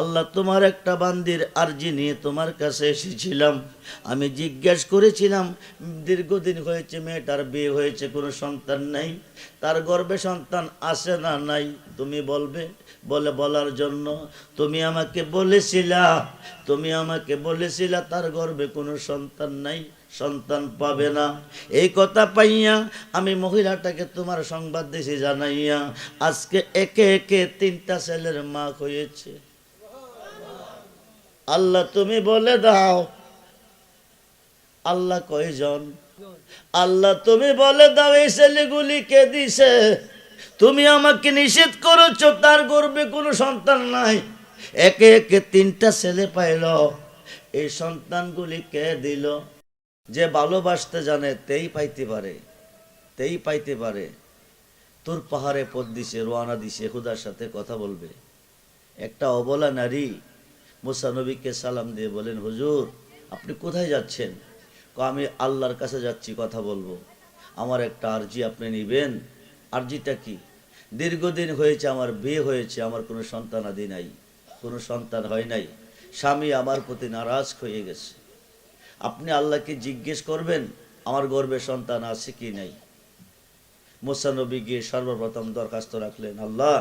আল্লাহ তোমার একটা বান্দির আর্জি নিয়ে তোমার কাছে এসেছিলাম। আমি জিজ্ঞেস করেছিলাম, দীর্ঘদিন হয়েছে, মেয়েটার বিয়ে হয়েছে, কোনো সন্তান নাই, তার গর্বে সন্তান আসে না নাই, তুমি বলবে? বলে, বলার জন্য, তুমি আমাকে বলেছিলা, তুমি আমাকে বলেছিলা, তার গর্বে কোনো সন্তান নাই, সন্তান পাবে না। এই কথা পাইয়া আমি মহিলাটাকে তোমার সংবাদ দিছি জানাইয়া, আজকে একে একে তিনটা ছেলের মা হয়েছে। আল্লাহ তুমি বলে দাও। আল্লাহ কয়জন? আল্লাহ তুমি বলে দাও, এই ছেলেগুলি কে দিছে? তুমি আমাকে নিষেধ করেছ, তার গর্বে কোনো সন্তান নাই। একে একে তিনটা ছেলে পাইল। এই সন্তানগুলি কে দিল? যে ভালোবাসতে জানে, তেই পাইতে পারে। তেই পাইতে পারে। তোর পাহাড়ে পদ দিছে রোয়ানা দিছে, খুদার সাথে কথা বলবে। একটা অবলা নারী মুসা নবীকে সালাম দিয়ে বলেন, হুজুর, আপনি কোথায় যাচ্ছেন? আমি আল্লাহর কাছে যাচ্ছি, কথা বলব। আমার একটা আর্জি আপনি নিবেন। আর্জিটা কি? দীর্ঘদিন হয়েছে, আমার বিয়ে হয়েছে, আমার কোনো সন্তান আদি নাই, কোনো সন্তান হয় নাই। স্বামী আমার প্রতি নারাজ হয়ে গেছে। আপনি আল্লাহকে জিজ্ঞেস করবেন, আমার গর্বে সন্তান আছে কি নাই? মোসানবী গিয়ে সর্বপ্রথম দরখাস্ত রাখলেন, আল্লাহ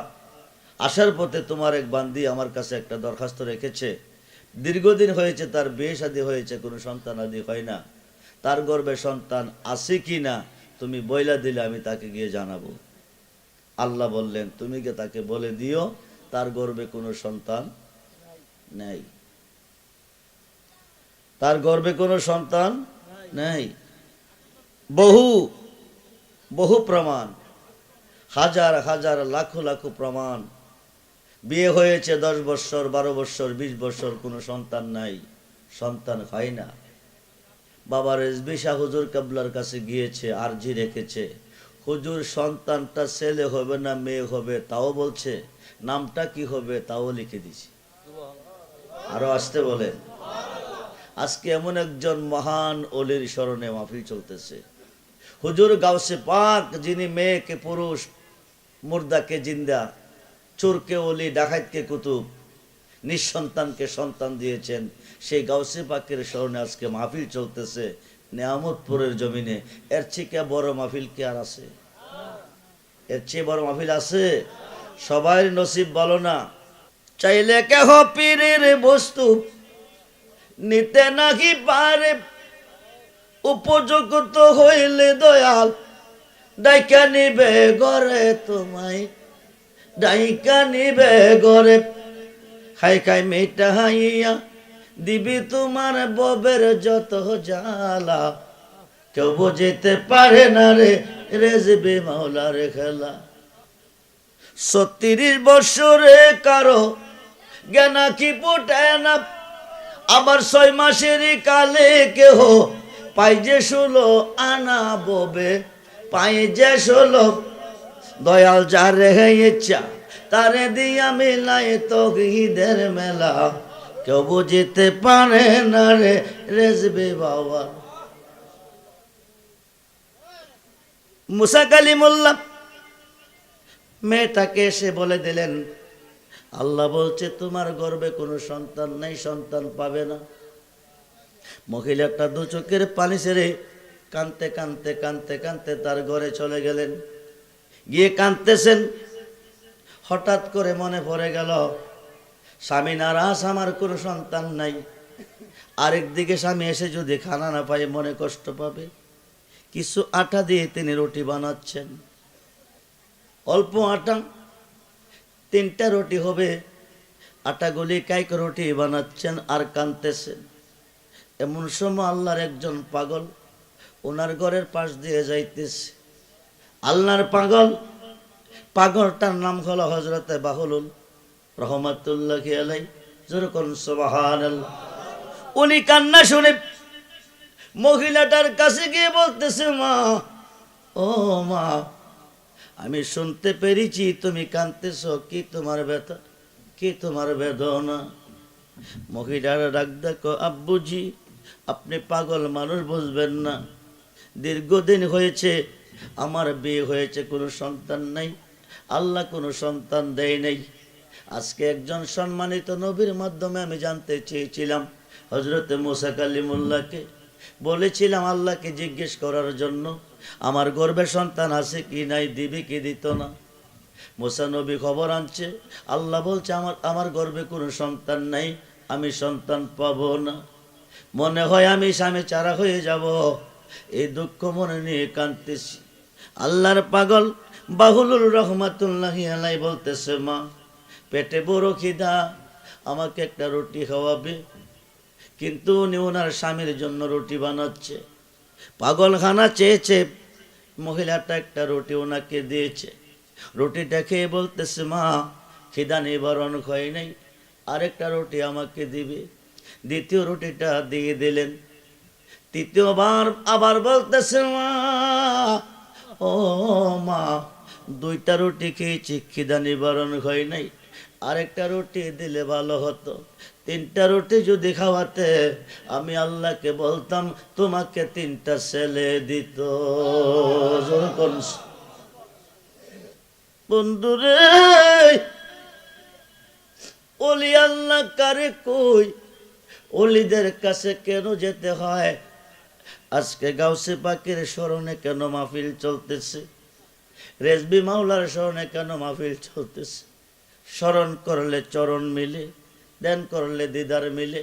আসার পথে তোমার এক বান্দি আমার কাছে একটা দরখাস্ত রেখেছে। দীর্ঘদিন হয়েছে, তার বিয়ে শাদী হয়েছে, কোনো সন্তান আদি হয় না। তার গর্বে সন্তান আছে কি না, তুমি বইলা দিলে, আমি তাকে গিয়ে জানাব। আল্লাহ বললেন, তুমি গিয়ে তাকে বলে দিও, তার গর্বে কোনো সন্তান নেই। তার গর্বে কোনো সন্তান নেই। বহু বহু প্রমাণ, হাজার হাজার, লাখো লাখো প্রমাণ। বিয়ে হয়েছে দশ বৎসর বারো বৎসর বিশ বৎসর কোনো সন্তান নাই। সন্তান হয় না। বাবার এসবি শাহ হুজুর কাবলার কাছে গিয়েছে, আরজি রেখেছে। হুজুর, সন্তানটা ছেলে হবে না মেয়ে হবে, তাও বলছে, নামটা কি হবে তাও লিখে দিছি। আরও আসতে বলেন আজকে এমন একজন মহান অলির স্মরণে মাহফিল চলতেছে। হুজুর গাউসে পাক, যিনি মেয়েকে পুরুষ, মুর্দাকে জিন্দা চোরকে অলি ডাকাতকে কুতুব। নিঃসন্তানকে সন্তান দিয়েছেন। সেই গাউসে পাকের স্মরণে আজকে মাহফিল চলতেছে। নেয়ামতপুরের জমিনে। এর থেকে বড় মাহফিল কি আর আছে? এর চেয়ে বড় মাহফিল আছে? সবাই নসিব বলো না। চাইলে কেহ পীরের বস্তু নিতে নাকি পারে। উপযুক্ত হইলে দয়াল, ডাইকা নিবে গরে তোমায়। ডাইকা নিবে গরে। খাই খাই মেটা হাইয়া দিবি তোমার ববের যত জালা কেউ বুঝিতে পারে না রে রেজবে মাওলার খেলা। সত্তিরিশ বছরে কারও জ্ঞানা কি পোটে না। আবার ছয় মাসেরই কালে কেহ পাই যে ষোলো আনা ববে, পাই যে ষোলো দয়াল যারে ইচ্ছা, তারে দিয়া মিলাই তো ঈদের মেলা। কেউ বুঝিতে পারে না রে রেজবে বাবা। মুসা কালিমুল্লাহ, মেয়েটাকে এসে বলে দিলেন, আল্লাহ বলছে, তোমার গর্বে কোনো সন্তান নেই, সন্তান পাবে না। মহিলাটা দু চোখের পানি ছেড়ে কানতে কানতে কানতে কানতে তার ঘরে চলে গেলেন। গিয়ে কাঁদতেছেন। হঠাৎ করে মনে পড়ে গেল, স্বামী নারাজ আমার কোনো সন্তান নাই। আরেক দিকে স্বামী এসে যদি খানা না পায়, মনে কষ্ট পাবে। কিছু আটা দিয়ে তিনি রুটি বানাচ্ছেন। অল্প আটা, তিনটা রুটি হবে। আটাগুলি কাইক রুটি বানাচ্ছেন আর কানতেছেন এমন সময় আল্লাহর একজন পাগল ওনার ঘরের পাশ দিয়ে যাইতেছে। আল্লাহর পাগল। পাগলটার নাম হলো হজরতে বাহুলুল রহমতুল্লাহ আলাই উনি কান্না শুনে মহিলাটার কাছে গিয়ে বলতেছে, মা, ও মা, আমি শুনতে পেরেছি তুমি কাঁদতেছ। কি তোমার ব্যথা? কি তোমার বেদনা? মহিলার ডাক দেখো, আব্বুজি, আপনি পাগল মানুষ বুঝবেন না। দীর্ঘদিন হয়েছে আমার বিয়ে হয়েছে, কোনো সন্তান নাই। আল্লাহ কোনো সন্তান দেয় নাই। আজকে একজন সম্মানিত নবীর মাধ্যমে আমি জানতে চেয়েছিলাম হজরতে মোসা কালিমুল্লাহকে। বলেছিলাম, আল্লাহকে জিজ্ঞেস করার জন্য, আমার গর্বে সন্তান আছে কি নাই, দিবি কি দিত না? মোসা নবী খবর আনছে, আল্লাহ বলছে, আমার আমার গর্বে কোনো সন্তান নাই, আমি সন্তান পাবো না। মনে হয় আমি স্বামী চারা হয়ে যাব। এই দুঃখ মনে নিয়ে কাঁদতেছি। আল্লাহর পাগল বাহুলুর রহমাতুল্লাহ আলাই বলতেছে, মা, পেটে বড় খিদা, আমাকে একটা রুটি খাওয়াবে? কিন্তু উনি ওনার স্বামীর জন্য রুটি বানাচ্ছে। পাগলখানা চেয়েছে, মহিলাটা একটা রুটি ওনাকে দিয়েছে। রুটিটা খেয়ে বলতেছে, মা, খিদা নিবারণ হয় নাই, আরেকটা রুটি আমাকে দিবে। দ্বিতীয় রুটিটা দিয়ে দিলেন। তৃতীয়বার আবার বলতেছে, মা ও মা, দুইটা রুটি খেয়েছি, খিদা নিবারণ হয় নাই। আরেকটা রুটি দিলে ভালো হতো। তিনটা রুটি যদি খাওয়াতে, আমি আল্লাহকে বলতাম, তোমাকে তিনটা ছেলে দিত। বন্ধুরে, ওলি আল্লাহ কারে কই? ওলিদের কাছে কেন যেতে হয়? আজকে গাউসে পাখির স্মরণে কেন মাহফিল চলতেছে? রেজবি মাওলার স্মরণে কেন মাহফিল চলতেছে? স্মরণ করলে চরণ মিলে, ধ্যান করলে দিদার মিলে,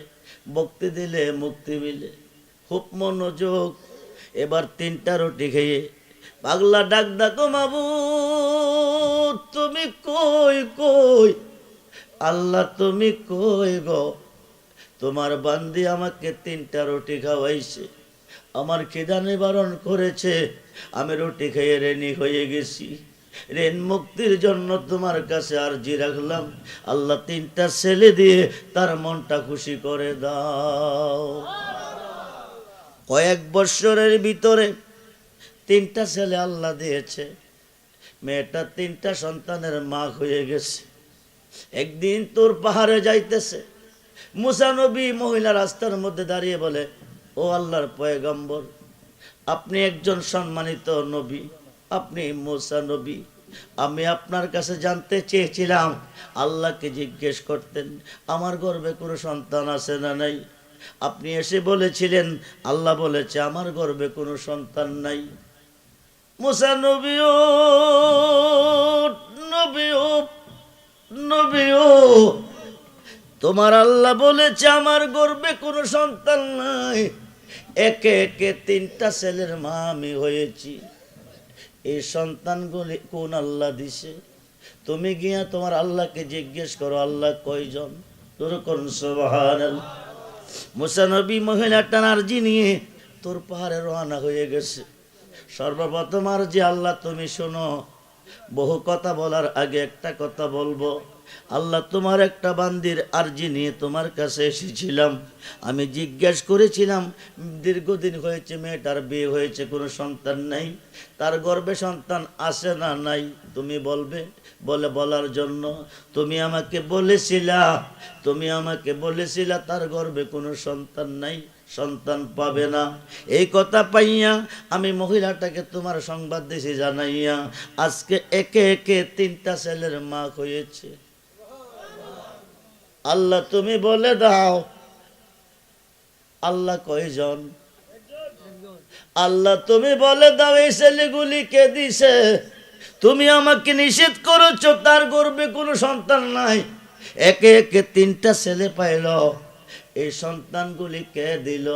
ভক্তি দিলে মুক্তি মিলে। খুব মনোযোগ, এবার তিনটা রুটি খেয়ে পাগলা ডাক ডাকো মাবু তুমি কই কই? আল্লাহ তুমি কই গো? তোমার বান্দি আমাকে তিনটা রুটি খাওয়াইছে। আমার খিদা নিবারণ করেছে। আমি রুটি খেয়ে রেনি হয়ে গেছি। রেন মুক্তির জন্য তোমার কাছে আরজি রাখলাম। আল্লাহ তিনটা ছেলে দিয়ে তার মনটা খুশি করে দাও। কয়েক বৎসরের ভিতরে তিনটা ছেলে আল্লাহ দিয়েছে। মেয়েটা তিনটা সন্তানের মা হয়ে গেছে। একদিন তোর পাহাড়ে যাইতেছে। মুসানবী মহিলা রাস্তার মধ্যে দাঁড়িয়ে বলে ও আল্লাহর পয়গম্বর, আপনি একজন সম্মানিত নবী, আপনি মুসা নবী, আমি আপনার কাছে জানতে চেয়েছিলাম, আল্লাহকে জিজ্ঞেস করতেন, আমার গর্বে কোনো সন্তান আছে না নাই? আপনি এসে বলেছিলেন, আল্লাহ বলেছে, আমার গর্বে কোনো সন্তান নাই। মুসা নবীও নবীও নবীও, তোমার আল্লাহ বলেছে, আমার গর্বে কোনো সন্তান নাই। একে একে তিনটা ছেলের মা আমি হয়েছি। এই সন্তানগুলি কোন আল্লাহ দিছে? তুমি গিয়া তোমার আল্লাহকে জিজ্ঞেস করো, আল্লাহ কয়জন? তোর সোহান মুসানবী মহিলাটার আর্জি নিয়ে তোর পাহাড়ে রওনা হয়ে গেছে। সর্বপ্রথম আর যে আল্লাহ তুমি শোনো, বহু কথা বলার আগে একটা কথা বলব। আল্লাহ তোমার একটা বান্দির আর্জি নিয়ে তোমার কাছে এসেছিলাম। আমি জিজ্ঞেস করেছিলাম, দীর্ঘদিন হয়েছে, মেয়েটার বিয়ে হয়েছে, কোনো সন্তান নাই? তার গর্বে সন্তান আসে না নাই? তুমি বলবে, বলে বলার জন্য, তুমি আমাকে বলেছিলা, তুমি আমাকে বলেছিলা, তার গর্বে কোনো সন্তান নাই, সন্তান পাবে না। এই কথা পাইয়া আমি মহিলাটাকে তোমার সংবাদ দিছি জানাইয়া, আজকে একে একে তিনটা ছেলের মা হয়েছে। আল্লাহ তুমি বলে দাও। আল্লাহ কয়জন? আল্লাহ তুমি বলে দাও, এই ছেলেগুলি কে দিছে? তুমি আমাকে নিষেধ করেছ, তার গর্বে কোনো সন্তান নাই। একে একে তিনটা ছেলে পাইল। এই সন্তানগুলি কে দিল?